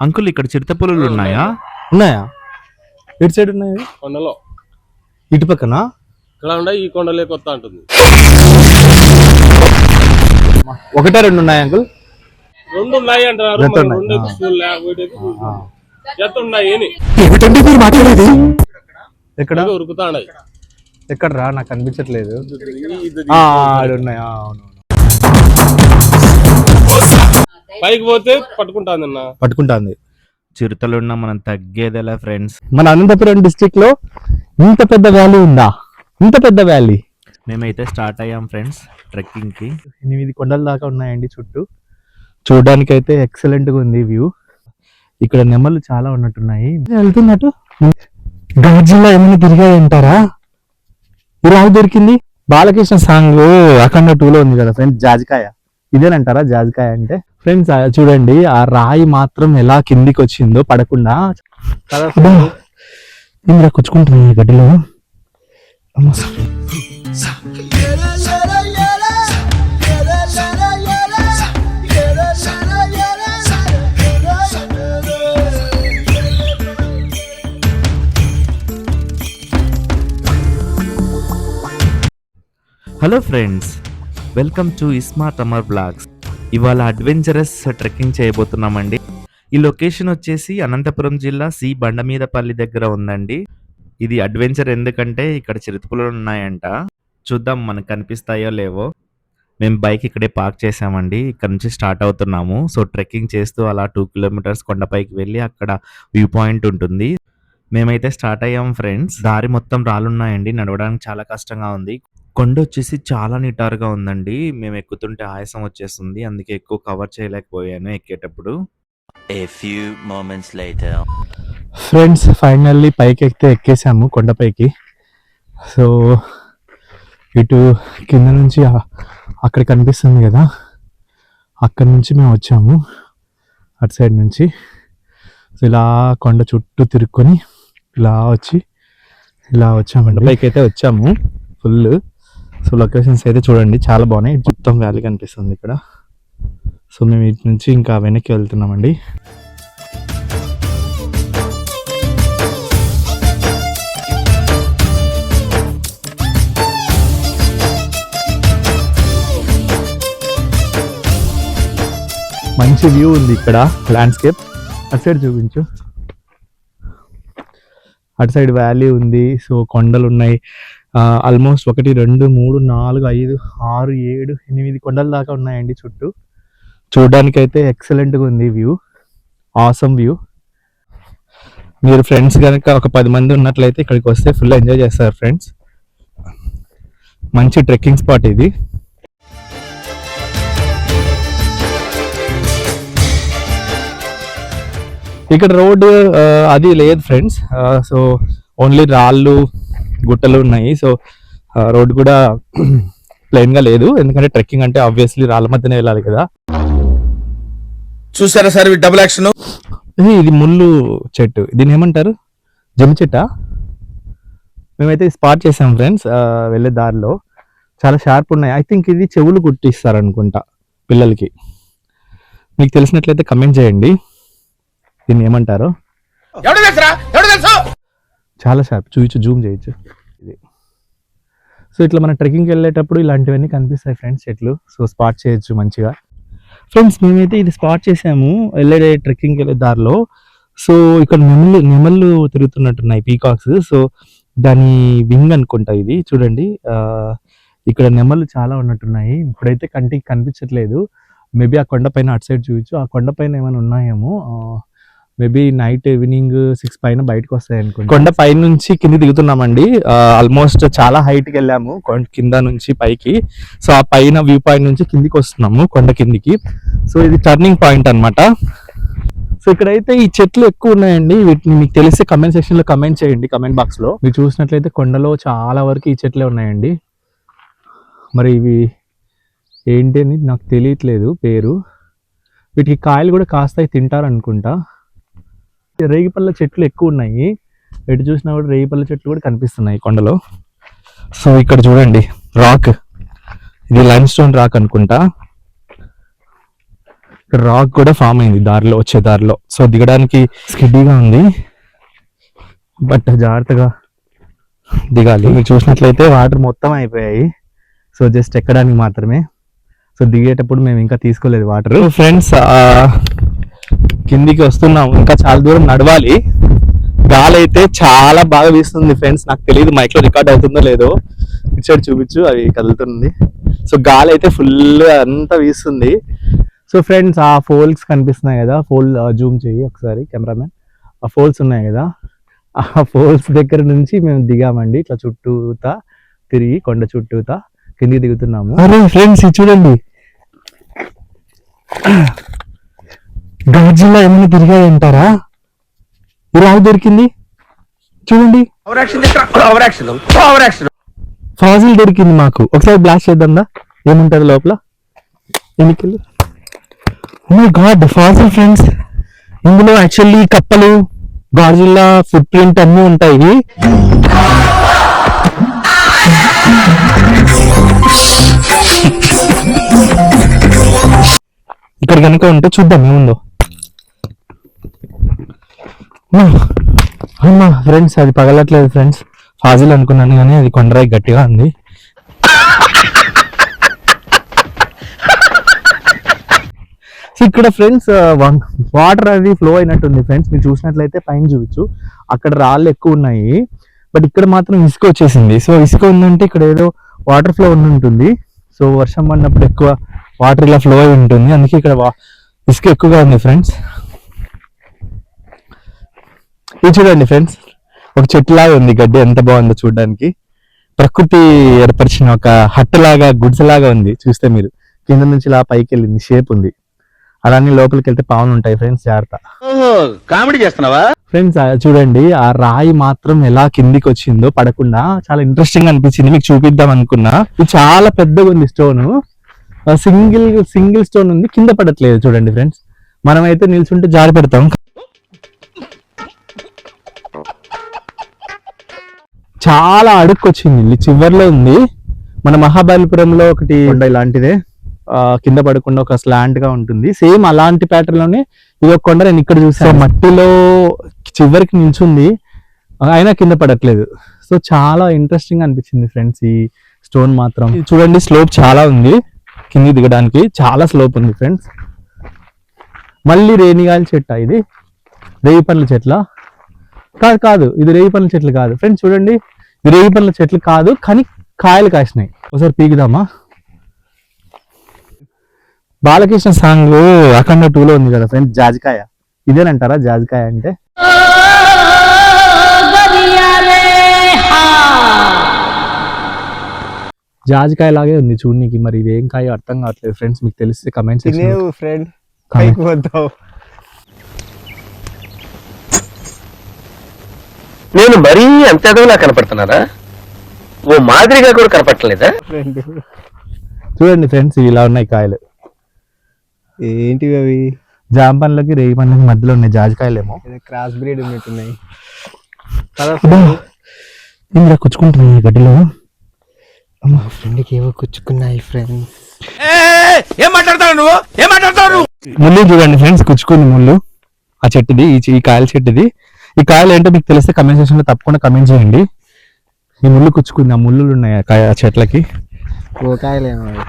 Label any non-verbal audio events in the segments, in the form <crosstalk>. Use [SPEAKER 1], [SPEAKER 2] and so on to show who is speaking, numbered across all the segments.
[SPEAKER 1] Uncle ఇక్కడ చిరుత పులులు ఉన్నాయా?
[SPEAKER 2] ఉన్నాయా? ఎటు సైడ్ ఉన్నాయి?
[SPEAKER 3] కొండలో.
[SPEAKER 2] ఇటు పక్కన?
[SPEAKER 3] ఇక్కడ ఉండే ఈ కొండలే కొత్త అంటుంది.
[SPEAKER 2] ఒకటే రెండు ఉన్నాయి అంకుల్?
[SPEAKER 3] రెండు ఉన్నాయి అంటారు.
[SPEAKER 2] జత
[SPEAKER 3] మరి
[SPEAKER 2] ఉన్నాయి.
[SPEAKER 3] రెండు ఉన్నాయి అని
[SPEAKER 2] ఎక్కడ?
[SPEAKER 3] ఉరుకుతాండాయి.
[SPEAKER 2] ఎక్కడ రా? నాకు కనిపించట్లేదు
[SPEAKER 3] ఇది
[SPEAKER 2] ఆ, ఆడ ఉన్నాయి. ఆ, అవును.
[SPEAKER 3] పైకి పోతే పట్టుకుంటాంది. అన్న
[SPEAKER 2] పట్టుకుంటాంది
[SPEAKER 1] చిరుతలున్నా మనం తగ్గేదేలా ఫ్రెండ్స్
[SPEAKER 2] మన అనంతపురం డిస్టిక్లో ఇంత పెద్ద వ్యాలీ ఉందా? ఇంత పెద్ద వ్యాలీ
[SPEAKER 1] మేమైతే స్టార్ట్ అయ్యాం ఫ్రెండ్స్ ట్రెక్కింగ్కి.
[SPEAKER 2] ఎనిమిది కొండల దాకా ఉన్నాయండి చుట్టూ. చూడడానికి అయితే ఎక్సలెంట్గా ఉంది వ్యూ ఇక్కడ నెమలు చాలా ఉన్నట్టున్నాయి. వెళ్తున్నట్టు గాజిల్లా ఏమైనా తిరిగాయి అంటారా? ఇలా దొరికింది. బాలకృష్ణ సాంగ్ అఖండ టూ లో ఉంది కదా ఫ్రెండ్స్ జాజికాయ. ఇదేనంటారా జాజికాయ అంటే? ఫ్రెండ్స్ చూడండి ఆ రాయి మాత్రం ఎలా కిందికి వచ్చిందో పడకుండా ఇందులో కూర్చుకుంటుంది ఈ గడ్డిలో.
[SPEAKER 1] Hello friends welcome to ismart Amar blogs ఇవాళ అడ్వెంచరస్ ట్రెక్కింగ్ చేయబోతున్నామండి. ఈ లొకేషన్ వచ్చేసి అనంతపురం జిల్లా సి బండమీదపల్లి దగ్గర ఉందండి. ఇది అడ్వెంచర్ ఎందుకంటే ఇక్కడ చిరుతపులు ఉన్నాయంట. చూద్దాం మనకు కనిపిస్తాయో లేవో. మేము బైక్ ఇక్కడే పార్క్ చేసామండి ఇక్కడ నుంచి స్టార్ట్ అవుతున్నాము. సో ట్రెక్కింగ్ చేస్తూ అలా టూ కిలోమీటర్స్ కొండపైకి వెళ్ళి అక్కడ వ్యూ పాయింట్ ఉంటుంది. మేమైతే స్టార్ట్ అయ్యాం ఫ్రెండ్స్. దారి మొత్తం రాళ్ళున్నాయండి. నడవడానికి చాలా కష్టంగా ఉంది. కొండ వచ్చేసి చాలా నిటారుగా ఉందండి. మేము ఎక్కుతుంటే ఆయాసం వచ్చేస్తుంది. అందుకే ఎక్కువ కవర్ చేయలేకపోయాను ఎక్కేటప్పుడు.
[SPEAKER 4] A few moments later.
[SPEAKER 2] Friends finally పైకి ఎక్కితే ఎక్కేసాము కొండపైకి. సో ఇటు కింద నుంచి అక్కడ కనిపిస్తుంది కదా. అక్కడి నుంచి మేము వచ్చాము. అటు సైడ్ నుంచి. సో ఇలా కొండ చుట్టూ తిరుక్కొని ఇలా వచ్చి ఇలా వచ్చామండి. పైకి అయితే వచ్చాము. ఫుల్ సో లొకేషన్స్ అయితే చూడండి చాలా బాగున్నాయి. మొత్తం వ్యాలీ కనిపిస్తుంది ఇక్కడ. సో మేము ఇటు నుంచి ఇంకా వెనక్కి వెళ్తున్నామండి. మంచి వ్యూ ఉంది ఇక్కడ ల్యాండ్స్కేప్ అటు సైడ్ చూపించు. అటు సైడ్ వ్యాలీ ఉంది సో కొండలు ఉన్నాయి. ఆల్మోస్ట్ ఒకటి రెండు మూడు నాలుగు ఐదు ఆరు ఏడు ఎనిమిది కొండల దాకా ఉన్నాయండి చుట్టూ. చూడడానికి అయితే ఎక్సలెంట్గా ఉంది వ్యూ ఆసమ్ వ్యూ మీరు ఫ్రెండ్స్ కనుక ఒక పది మంది ఉన్నట్లయితే ఇక్కడికి వస్తే ఫుల్ ఎంజాయ్ చేస్తారు ఫ్రెండ్స్ మంచి ట్రెక్కింగ్ స్పాట్ ఇది. ఇక్కడ రోడ్డు అది లేదు ఫ్రెండ్స్ సో ఓన్లీ రాళ్ళు గుట్టలు ఉన్నాయి. సో రోడ్ కూడా <clears throat> ప్లెయిన్గా లేదు. ఎందుకంటే ట్రెక్కింగ్ అంటే ఆబ్వియస్లీ రాళ్ళ మధ్యనే వెళ్ళాలి కదా.
[SPEAKER 5] చూసారా సార్ డబుల్ యాక్షన్
[SPEAKER 2] ఇది ముళ్ళు చెట్టు. దీన్ని ఏమంటారు? జమ్మి చెట్టా? మేమైతే స్పాట్ చేసాం ఫ్రెండ్స్ వెళ్ళే దారిలో. చాలా షార్ప్ ఉన్నాయి. ఐ థింక్ ఇది చెవులు కుట్టిస్తారు అనుకుంటా పిల్లలకి. మీకు తెలిసినట్లయితే కమెంట్ చేయండి. దీన్ని ఏమంటారు? చాలా షార్ప్ చూయించు జూమ్ చేయొచ్చు. ఇది. సో ఇట్లా మన ట్రెక్కింగ్కి వెళ్ళేటప్పుడు ఇలాంటివన్నీ కనిపిస్తాయి ఫ్రెండ్స్ చెట్లు. సో స్పాట్ చేయొచ్చు మంచిగా. ఫ్రెండ్స్ మేమైతే ఇది స్పాట్ చేసాము. వెళ్ళే ట్రెక్కింగ్కి వెళ్ళే దారిలో. సో ఇక్కడ నెమళ్ళు నెమళ్ళు తిరుగుతున్నట్టున్నాయి పీకాక్స్ సో దాని వింగ్ అనుకుంటా ఇది. చూడండి. ఇక్కడ నెమళ్ళు చాలా ఉన్నట్టున్నాయి. ఇప్పుడైతే కంటికి కనిపించట్లేదు. మేబీ ఆ కొండపైన అటు సైడ్ చూపించు ఆ కొండపైన ఏమైనా ఉన్నాయేమో. మేబీ నైట్ ఈవినింగ్ సిక్స్ పైన బయటకు వస్తాయి అనుకుంటా. కొండ పై నుంచి కింది దిగుతున్నామండి. ఆల్మోస్ట్ చాలా హైట్కి వెళ్ళాము. కొండ కింద నుంచి పైకి. సో ఆ పైన వ్యూ పాయింట్ నుంచి కిందికి వస్తున్నాము కొండ కిందికి. సో ఇది టర్నింగ్ పాయింట్ అన్నమాట. సో ఇక్కడైతే ఈ చెట్లు ఎక్కువ ఉన్నాయండి. వీటిని మీకు తెలిస్తే కమెంట్ సెక్షన్లో కమెంట్ చేయండి కమెంట్ బాక్స్లో. మీరు చూసినట్లయితే కొండలో చాలా వరకు ఈ చెట్లే ఉన్నాయండి. మరి ఇవి ఏంటి అని నాకు తెలియట్లేదు పేరు. వీటికి కాయలు కూడా కాస్తాయి తింటారు అనుకుంటా రేగిపల్ల చెట్లు ఎక్కువ ఉన్నాయి. ఎటు చూసినా కూడా రేగిపల్ల చెట్లు కూడా కనిపిస్తున్నాయి కొండలో. సో ఇక్కడ చూడండి రాక్. ఇది లైమ్ స్టోన్ రాక్ అనుకుంటా. ఇక్కడ రాక్ కూడా ఫామ్ అయింది దారిలో వచ్చే దారిలో. సో దిగడానికి స్కిడ్డీగా ఉంది. బట్ జాగ్రత్తగా దిగాలి. మీరు చూసినట్లయితే వాటర్ మొత్తం అయిపోయాయి. సో జస్ట్ ఎక్కడానికి మాత్రమే. సో దిగేటప్పుడు మేము ఇంకా తీసుకోలేదు వాటర్. ఫ్రెండ్స్ కిందికి వస్తున్నాము. ఇంకా చాలా దూరం నడవాలి. గాలి అయితే చాలా బాగా వీస్తుంది ఫ్రెండ్స్. నాకు తెలియదు మైక్లో రికార్డ్ అవుతుందో లేదో. ఇటు సైడ్ చూపించు అవి కదులుతుంది. సో గాలి అయితే ఫుల్ అంతా వీస్తుంది. సో ఫ్రెండ్స్ ఆ ఫోల్స్ కనిపిస్తున్నాయి కదా. ఫోల్ జూమ్ చేయి ఒకసారి కెమెరామెన్ ఆ ఫోల్స్ ఉన్నాయి కదా. ఆ ఫోల్స్ దగ్గర నుంచి మేము దిగామండి. ఇట్లా చుట్టూతా తిరిగి కొండ చుట్టూతా కిందికి దిగుతున్నాము. అరే ఫ్రెండ్స్ చూడండి. గాజిల్లా ఏమైనా తిరిగాయంటారా ఇలా దొరికింది. చూడండి. ఫాజిల్ దొరికింది మాకు. ఒకసారి బ్లాస్ట్ చేద్దాందా? ఏముంటది లోపల? ఎన్నికలు? మై గాడ్ ఫాజిల్ ఫ్రెండ్స్ ఇందులో యాక్చువల్లీ కప్పలు గాజుల్లా ఫుట్ ప్రింట్ అన్ని ఉంటాయి. ఇక్కడ కనుక ఉంటే చూద్దాం ఏముందో. అమ్మా ఫ్రెండ్స్ అది పగలట్లేదు ఫ్రెండ్స్ ఫాజిల్ అనుకున్నాను కానీ అది కొండరాయి గట్టిగా ఉంది. సో ఇక్కడ ఫ్రెండ్స్ వాటర్ అది ఫ్లో అయినట్టుంది ఫ్రెండ్స్ మీరు చూసినట్లయితే పైన చూపించు అక్కడ రాళ్ళు ఎక్కువ ఉన్నాయి. బట్ ఇక్కడ మాత్రం ఇసుక వచ్చేసింది. సో ఇసుక ఉందంటే ఇక్కడ ఏదో వాటర్ ఫ్లో ఉండి ఉంటుంది సో వర్షం పడినప్పుడు ఎక్కువ వాటర్ ఇలా ఫ్లో అయి ఉంటుంది. అందుకే ఇక్కడ వా- ఇసుక ఎక్కువగా ఉంది ఫ్రెండ్స్ ఇది చూడండి ఫ్రెండ్స్. ఒక చెట్టులాగా ఉంది గడ్డి ఎంత బాగుందో చూడడానికి. ప్రకృతి ఏర్పరిచిన ఒక హట్ లాగా గుడిసెలాగా ఉంది చూస్తే మీరు. కింద నుంచి ఇలా పైకి వెళ్ళింది షేప్ ఉంది. అలానే లోపలికి వెళ్తే పావులు ఉంటాయి ఫ్రెండ్స్ జాగ్రత్త.
[SPEAKER 5] కామెడీ చేస్తున్నావా?
[SPEAKER 2] ఫ్రెండ్స్ చూడండి ఆ రాయి మాత్రం ఎలా కిందికి వచ్చిందో పడకుండా చాలా ఇంట్రెస్టింగ్ అనిపించింది. మీకు చూపిద్దాం అనుకున్నా. ఇది చాలా పెద్దగా ఉంది స్టోన్ సింగిల్ సింగిల్ స్టోన్ ఉంది కింద పడట్లేదు చూడండి ఫ్రెండ్స్. మనమైతే నిల్చుంటే జారి పెడతాం. చాలా అడుక్కు వచ్చింది ఇది చివర్లో ఉంది. మన మహాబలిపురంలో ఒకటి ఇలాంటిదే. ఆ, కింద పడకుండా ఒక స్లాంట్గా ఉంటుంది. సేమ్ అలాంటి ప్యాటర్న్లోనే ఇది ఒక కొండ నేను ఇక్కడ చూసాను మట్టిలో చివరికి నిల్చుంది. అయినా కింద పడట్లేదు. సో చాలా ఇంట్రెస్టింగ్ అనిపించింది ఫ్రెండ్స్ ఈ స్టోన్ మాత్రం. చూడండి స్లోప్ చాలా ఉంది. కింది దిగడానికి చాలా స్లోప్ ఉంది ఫ్రెండ్స్ మళ్ళీ రేణిగాయల చెట్ట ఇది. రేగి పండ్ల చెట్ల. కాదు కాదు. ఇది రేగి పండ్ల చెట్లు కాదు. ఫ్రెండ్స్ చూడండి. ఇది రేగి పండ్ల చెట్లు కాదు కానీ కాయలు కాసినాయి. ఒకసారి పీకుదామా? బాలకృష్ణ సాంగ్ అఖండ టూలో ఉంది కదా ఫ్రెండ్స్ జాజికాయ. ఇదేనంటారా జాజికాయ అంటే? జాజికాయ లాగే ఉంది చూడనీకి మరి ఇది ఏం కాయ అర్థం కావట్లేదు ఫ్రెండ్స్ మీకు తెలిస్తే కమెంట్స్
[SPEAKER 6] ఫ్రెండ్ పైకి పోతావు
[SPEAKER 5] నేను మరీ అంత ఎదవలా కనపడుతున్నారా ఓ మాదిరిగా కూడా కనపడలేదా
[SPEAKER 2] చూడండి ఫ్రెండ్స్ ఇలా ఉన్నాయి కాయలు.
[SPEAKER 6] ఏంటివి అవి?
[SPEAKER 2] జామ పండ్లకి రేగి పండ్లకి మధ్యలో ఉన్నాయి జాజికాయలేమో
[SPEAKER 6] క్రాస్ బ్రీడ్ ఉన్నట్టున్నాయి.
[SPEAKER 2] ఇందులో కుచ్చుకుంటుంది ఈ గడ్డిలో.
[SPEAKER 6] మా ఫ్రెండ్కి ఏవో కుచ్చుకున్నాయి ఫ్రెండ్స్.
[SPEAKER 5] ఏం మాట్లాడతావు నువ్వు? ఏం మాట్లాడతావు నువ్వు?
[SPEAKER 2] ముళ్ళు చూడండి ఫ్రెండ్స్ కుచ్చుకుంది ముళ్ళు. ఆ చెట్టుది ఈ చె- ఈ కాయల చెట్టుది. ఈ కాయలు ఏంటో మీకు తెలిస్తే కమెంట్ సెక్షన్లో తప్పకుండా కమెంట్ చేయండి. ఈ ముళ్ళు కుచ్చుకుంది ఆ ముళ్ళు ఉన్నాయి ఆ కాయ చెట్లకి.
[SPEAKER 6] ఓకాయలేమో అవి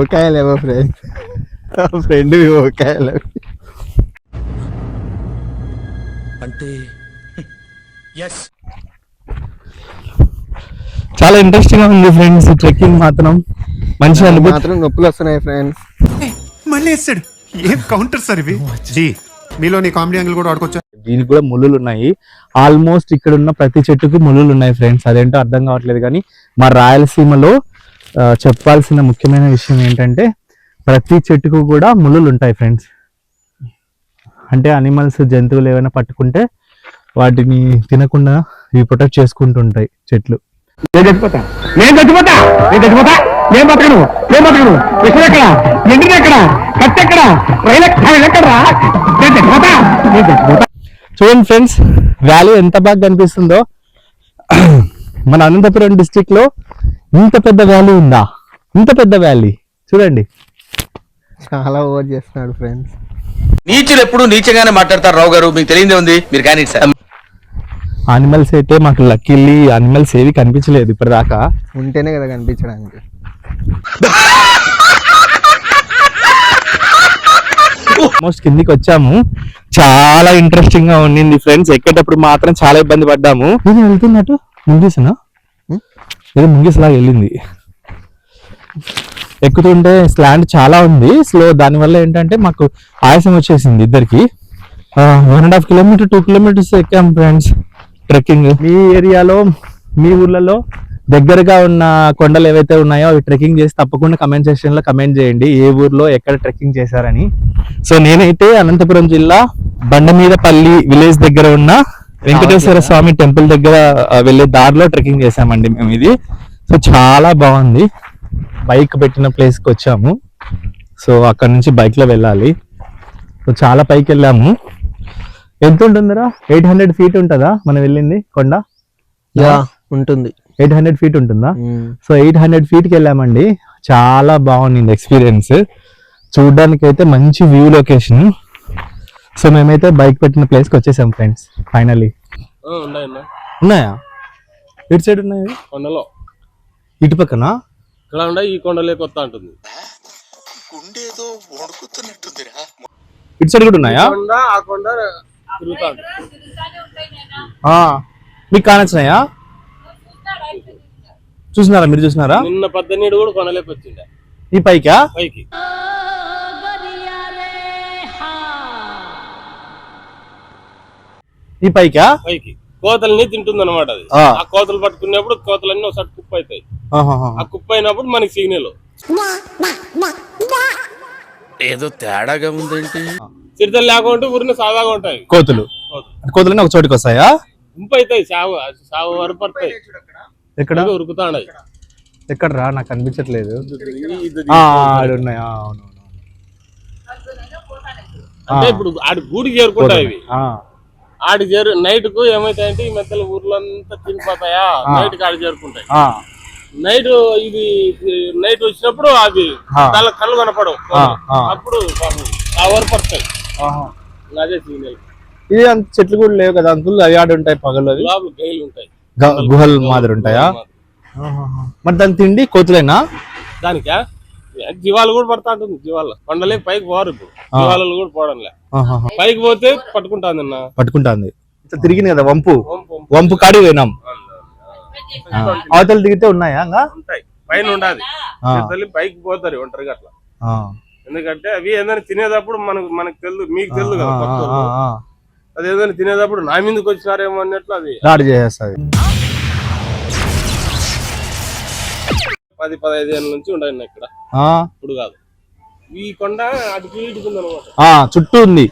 [SPEAKER 6] ఓకాయలేమో ఫ్రెండ్ ఫ్రెండ్ ఓకాయలు
[SPEAKER 2] చాలా ఇంట్రెస్టింగ్గా ఉంది ఫ్రెండ్స్ ఈ ట్రెక్కింగ్ మాత్రం. మంచి అనుభూతి.
[SPEAKER 6] మాత్రం నొప్పులు వస్తున్నాయి ఫ్రెండ్స్
[SPEAKER 7] మళ్ళీ వేస్తాడు. ఏం కౌంటర్ సార్ ఇవి? జీ మీలో నీ కామెడీ యాంగిల్ కూడా ఆడుకోవచ్చా?
[SPEAKER 2] దీనికి కూడా ముళ్ళులు ఉన్నాయి. ఆల్మోస్ట్ ఇక్కడ ఉన్న ప్రతి చెట్టుకి ముళ్ళులు ఉన్నాయి ఫ్రెండ్స్ అదేంటో అర్థం కావట్లేదు కానీ మా రాయలసీమలో చెప్పాల్సిన ముఖ్యమైన విషయం ఏంటంటే ప్రతి చెట్టుకు కూడా ముళ్ళులు ఉంటాయి ఫ్రెండ్స్ అంటే అనిమల్స్ జంతువులు ఏమైనా పట్టుకుంటే వాటిని తినకుండా ఇవి ప్రొటెక్ట్ చేసుకుంటుంటాయి చెట్లు.
[SPEAKER 5] నేను చచ్చిపోతా. నేను చచ్చిపోతా. నేను చచ్చిపోతా. నేను బతకను బతకను విషయం ఎక్కడ? ఎండిన ఎక్కడ? కత్తి ఎక్కడ? రైలు ఎక్కడ? నేను చచ్చిపోతా నేను చచ్చిపోతా
[SPEAKER 2] చూడండి ఫ్రెండ్స్ వ్యాలీ ఎంత బాగా కనిపిస్తుందో. మన అనంతపురం డిస్టిక్లో ఇంత పెద్ద వ్యాలీ ఉందా? ఇంత పెద్ద వ్యాలీ. చూడండి.
[SPEAKER 6] చాలా ఓవర్ చేస్తున్నాడు ఫ్రెండ్స్.
[SPEAKER 8] నీచులు ఎప్పుడు నీచగానే మాట్లాడతారు రావు గారు. మీకు తెలియదే ఉంది. మీరు కానీ సార్.
[SPEAKER 2] అనిమల్స్ అయితే మాకు లక్కీలీ అనిమల్స్ ఏవి కనిపించలేదు ఇప్పటిదాకా.
[SPEAKER 6] ఉంటేనే కదా కనిపించడానికి.
[SPEAKER 2] ఆల్మోస్ట్ కిందికి వచ్చాము. చాలా ఇంట్రెస్టింగ్గా ఉండింది ఫ్రెండ్స్ ఎక్కేటప్పుడు మాత్రం చాలా ఇబ్బంది పడ్డాము. ఇది వెళ్తున్నట్టు ముంగిసనా? ఇది ముంగిసలాగా వెళ్ళింది. ఎక్కుతుంటే స్లాండ్ చాలా ఉంది. స్లో దానివల్ల ఏంటంటే మాకు ఆయాసం వచ్చేసింది ఇద్దరికి. One and half kilometre two kilometres ఎక్కాం friends trekking మీ ఏరియాలో మీ ఊర్లలో దగ్గరగా ఉన్న కొండలు ఏవైతే ఉన్నాయో అవి ట్రెక్కింగ్ చేసి తప్పకుండా కమెంట్ సెక్షన్లో కమెంట్ చేయండి. ఏ ఊర్లో ఎక్కడ ట్రెక్కింగ్ చేశారని. సో నేనైతే అనంతపురం జిల్లా బండమీదపల్లి విలేజ్ దగ్గర ఉన్న వెంకటేశ్వర స్వామి టెంపుల్ దగ్గర వెళ్ళే దారిలో ట్రెక్కింగ్ చేసామండి మేము ఇది. సో చాలా బాగుంది. బైక్ పెట్టిన ప్లేస్కి వచ్చాము. సో అక్కడ నుంచి బైక్లో వెళ్ళాలి. సో చాలా పైకి వెళ్ళాము. ఎంత ఉంటుందిరా? ఎయిట్ హండ్రెడ్ ఫీట్ ఉంటుందా మనం వెళ్ళింది కొండ?
[SPEAKER 6] యా ఉంటుంది.
[SPEAKER 2] ఎయిట్ హండ్రెడ్ ఫీట్ ఉంటుందా?
[SPEAKER 6] మ్మ్.
[SPEAKER 2] సో ఎయిట్ హండ్రెడ్ ఫీట్కి వెళ్ళామండి. చాలా బాగుంది ఎక్స్పీరియన్స్ చూడడానికి అయితే మంచి వ్యూ లొకేషన్ సో మేమైతే బైక్ పెట్టిన ప్లేస్కి వచ్చేసాం ఫ్రెండ్స్ ఫైనలీ ఉన్నాయా ఇటు సైడ్ ఉన్నాయి
[SPEAKER 3] కొండలో.
[SPEAKER 2] ఇటు పక్కన?
[SPEAKER 3] ఇక్కడ ఉండే ఈ కొండలే కొత్త ఉంటుంది
[SPEAKER 2] ఇటు సైడ్ కూడా ఉన్నాయా?
[SPEAKER 3] ఆ కొండ తిరుగుతా
[SPEAKER 2] మీకు కానొచ్చినాయా? చూసినారా? మీరు చూసినారా?
[SPEAKER 3] నిన్న పద్దెనిమిది కూడా కొండలేకి వచ్చిండే
[SPEAKER 2] ఈ పైకా?
[SPEAKER 3] పైకి.
[SPEAKER 2] ఈ పైకా?
[SPEAKER 3] పైకి. కోతల్ని తింటుంది అనమాట అది.
[SPEAKER 2] ఆ.
[SPEAKER 3] కోతలు పట్టుకున్నప్పుడు కోతలన్నీ ఒకసారి కుప్ప అవుతాయి. ఆ కుప్ప అయినప్పుడు మనకి సిగ్నల్.
[SPEAKER 8] ఏదో తేడాగా ఉందేంటి?
[SPEAKER 3] చిరుతలు లేకుంటే ఊరిని సాదాగా ఉంటాయి.
[SPEAKER 2] కోతులు.
[SPEAKER 3] కోతలు.
[SPEAKER 2] కోతులన్నీ ఒక చోటికి వస్తాయా
[SPEAKER 3] గుంపు అవుతాయి సాగు సాగు వరకు పడతాయి.
[SPEAKER 2] ఎక్కడ?
[SPEAKER 3] ఇదిగో ఉరుకుతా ఉన్నాయి
[SPEAKER 2] ఎక్కడ రా నాకు అవును.
[SPEAKER 3] అంటే ఇప్పుడు ఆడి గూడికి చేరుకుంటాయి ఇవి. ఆడి చేరు నైట్కు ఏమైతాయంటే ఈ మధ్యలో ఊర్లో అంతా తినిపోతాయా? నైట్కి ఆడి చేరుకుంటాయి నైట్ ఇది నైట్ వచ్చినప్పుడు అవి
[SPEAKER 2] ఆ.
[SPEAKER 3] కళ్ళ కనపడవు. అప్పుడు వరకు పడతాయి. అదే సిగ్నల్.
[SPEAKER 2] ఇది అంత చెట్లు కూడా లేవు కదా అంకుల్ అవి ఆడ ఉంటాయి పగలు
[SPEAKER 3] గైలు ఉంటాయి.
[SPEAKER 2] గుహలు మాదిరి ఉంటాయా. మరి దాని తిండి కోతులేనా?
[SPEAKER 3] దానికా? జీవాలు కూడా పడతా ఉంటుంది జీవాలు. కొండలే పైకి పోరు ఇప్పుడు. జీవాలు కూడా పోవడంలే.
[SPEAKER 2] ఆహాహా.
[SPEAKER 3] పైకి పోతే
[SPEAKER 2] పట్టుకుంటాంది. ఇట్లా తిరిగింది కదా వంపు?
[SPEAKER 3] వంపు,
[SPEAKER 2] కాడి పోయినాం. ఆ, అవతల దిగితే ఉన్నాయా
[SPEAKER 3] ఉంటాయి. పైన ఉండాలి పైకి పోతారు ఒంటరిగా అట్లా.
[SPEAKER 2] ఆ.
[SPEAKER 3] ఎందుకంటే అవి ఏదైనా తినేటప్పుడు మనకు మనకు తెలుదు మీకు తెలుదు కదా
[SPEAKER 2] ఆ,
[SPEAKER 3] కొత్త
[SPEAKER 2] ఆ,
[SPEAKER 3] వాళ్ళు.
[SPEAKER 2] ఆ.
[SPEAKER 3] అది ఏదైనా తినేటప్పుడు నా మీదకి వచ్చినారేమో అన్నట్లు అది.
[SPEAKER 2] దాడి చేసేస్తుంది.
[SPEAKER 3] పది పదహైదు ఏళ్ళ నుంచి ఉండండి ఇక్కడ.
[SPEAKER 2] ఆ,
[SPEAKER 3] ఇప్పుడు కాదు. ఈ కొండ అటుకి ఇటుకు
[SPEAKER 2] చుట్టూ ఉంది.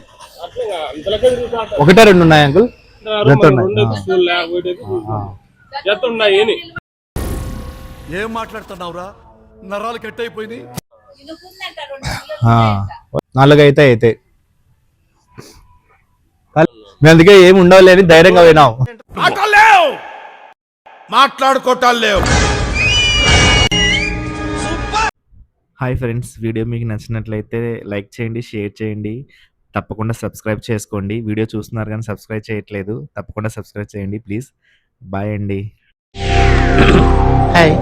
[SPEAKER 2] ఒకటే రెండు ఉన్నాయి అంకుల్? జత ఉన్నాయి.
[SPEAKER 9] ఏం మాట్లాడుతున్నావురా? నరాలు కట్ అయిపోయినాయి
[SPEAKER 2] ఆ, నాలుగైతే అయితే. మేము అందుకే ఏమి ఉండవులే అని ధైర్యంగా పోయినాం.
[SPEAKER 9] లేవు మాట్లాడుకోవటాలు లేవు.
[SPEAKER 1] హాయ్ ఫ్రెండ్స్ వీడియో మీకు నచ్చినట్లయితే లైక్ చేయండి షేర్ చేయండి. తప్పకుండా సబ్స్క్రైబ్ చేసుకోండి. వీడియో చూస్తున్నారు కానీ సబ్స్క్రైబ్ చేయట్లేదు. తప్పకుండా సబ్స్క్రైబ్ చేయండి ప్లీజ్. బాయ్ అండి.
[SPEAKER 8] హాయ్.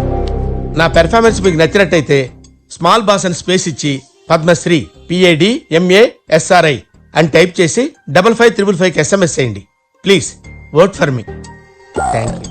[SPEAKER 8] నా పెర్ఫార్మెన్స్ మీకు నచ్చినట్టయితే స్మాల్ బాస్ అని స్పేస్ ఇచ్చి Padmashri P A D M A SRI అని టైప్ చేసి డబల్ ఫైవ్ త్రిబుల్ ఫైవ్కి ఎస్ఎంఎస్ చేయండి. Please work for me thank you